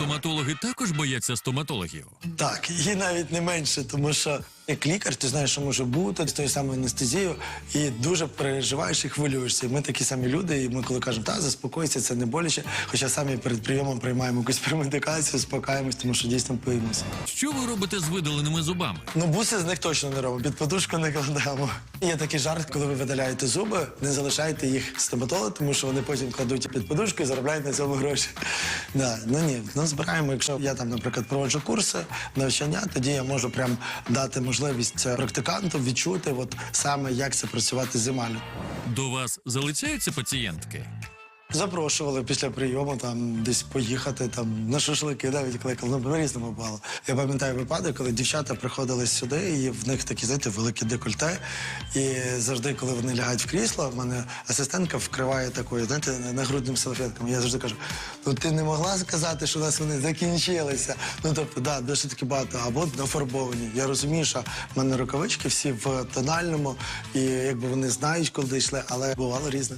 Стоматологи також бояться стоматологів. Так, і навіть не менше, тому що як лікар, ти знаєш, що може бути з тою самою анестезією, і дуже переживаєш і хвилюєшся. І ми такі самі люди, і ми коли кажемо, та заспокойся, це не боляче. Хоча самі перед прийомом приймаємо якусь промедикацію, спокаємось, тому що дійсно боїмося. Що ви робите з видаленими зубами? Ну, буси з них точно не робимо, під подушку не кладемо. Є такий жарт, коли ви видаляєте зуби, не залишайте їх стоматологу, тому що вони потім кладуть під подушку і заробляють на цьому гроші. Да, ну ні, ну збираємо. Якщо я там, наприклад, проводжу курси навчання, тоді я можу прям дати можливість е, практиканту відчути, от саме як це працювати з емалю. До вас залицяються пацієнтки? Запрошували після прийому там десь поїхати там на шашлики, навіть кликали. Ну, по-різному бувало. Я пам'ятаю випадок, коли дівчата приходили сюди, і в них такі, знаєте, великі декольте. І завжди, коли вони лягають в крісло, в мене асистентка вкриває такою, знаєте, нагрудним салфетком. Я завжди кажу: ну ти не могла сказати, що у нас вони закінчилися. Ну тобто, да, дуже таки багато, або нафарбовані. Я розумію, що в мене рукавички всі в тональному, і якби вони знають, коли йшли, але бувало різне.